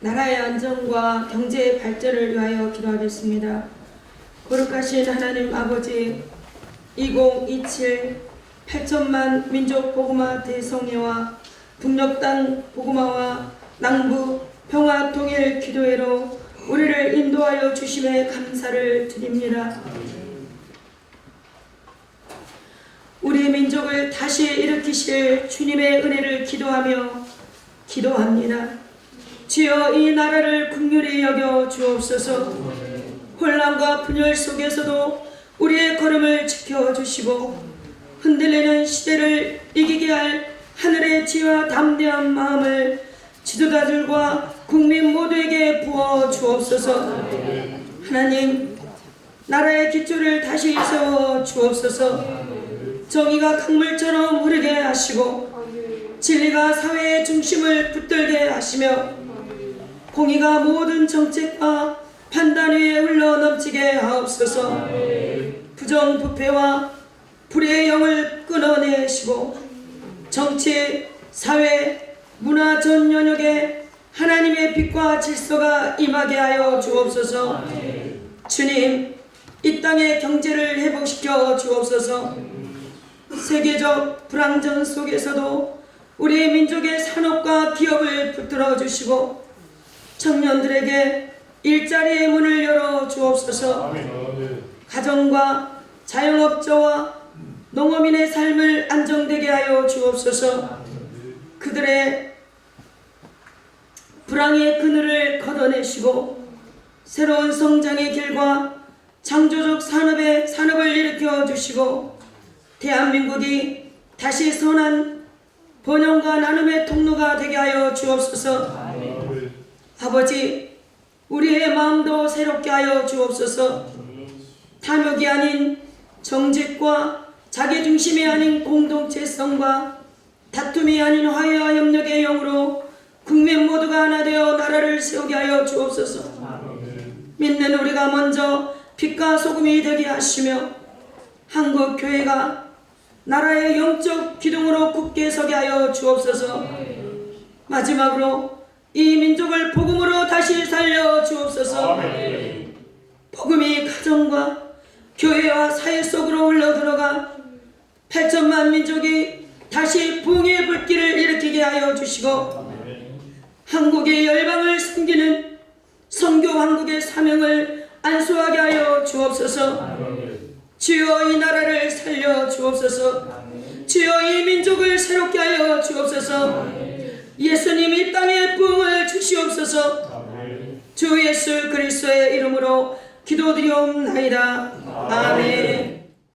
나라의 안정과 경제의 발전을 위하여 기도하겠습니다. 거룩하신 하나님 아버지 2027 8천만 민족 복음화 대성회와 북녘 땅 복음화와 남부 평화 통일 기도회로 우리를 인도하여 주심에 감사를 드립니다. 우리 민족을 다시 일으키실 주님의 은혜를 기도하며 기도합니다. 주여 이 나라를 국률이 여겨 주옵소서. 혼란과 분열 속에서도 우리의 걸음을 지켜주시고 흔들리는 시대를 이기게 할 하늘의 지와 담대한 마음을 지도자들과 국민 모두에게 부어 주옵소서. 하나님 나라의 기초를 다시 세워 주옵소서. 정의가 강물처럼 흐르게 하시고 진리가 사회의 중심을 붙들게 하시며 공의가 모든 정책과 판단 위에 흘러 넘치게 하옵소서. 부정부패와 불의의 영을 끊어내시고 정치, 사회, 문화 전 영역에 하나님의 빛과 질서가 임하게 하여 주옵소서. 주님 이 땅의 경제를 회복시켜 주옵소서. 세계적 불안전 속에서도 우리 민족의 산업과 기업을 붙들어 주시고 청년들에게 일자리의 문을 열어 주옵소서. 가정과 자영업자와 농어민의 삶을 안정되게 하여 주옵소서. 그들의 불황의 그늘을 걷어내시고 새로운 성장의 길과 창조적 산업의 산업을 일으켜 주시고 대한민국이 다시 선한 번영과 나눔의 통로가 되게 하여 주옵소서 아버지 우리의 마음도 새롭게 하여 주옵소서. 탐욕이 아닌 정직과 자기중심이 아닌 공동체성과 다툼이 아닌 화해와 협력의 영으로 국민 모두가 하나 되어 나라를 세우게 하여 주옵소서. 믿는 우리가 먼저 빛과 소금이 되게 하시며 한국 교회가 나라의 영적 기둥으로 굳게 서게 하여 주옵소서. 마지막으로 이 민족을 복음으로 다시 살려 주옵소서. 복음이 가정과 교회와 사회 속으로 흘러 들어가 8천만 민족이 다시 부흥의 불길을 일으키게 하여 주시고 한국의 열방을 섬기는 선교 왕국의 사명을 안수하게 하여 주옵소서. 주여 이 나라를 살려 주옵소서. 주여 이 민족을 새롭게 하여 주옵소서 예수님 이 땅에 부흥을 주시옵소서. 주 예수 그리스도의 이름으로 기도드리옵나이다. 아멘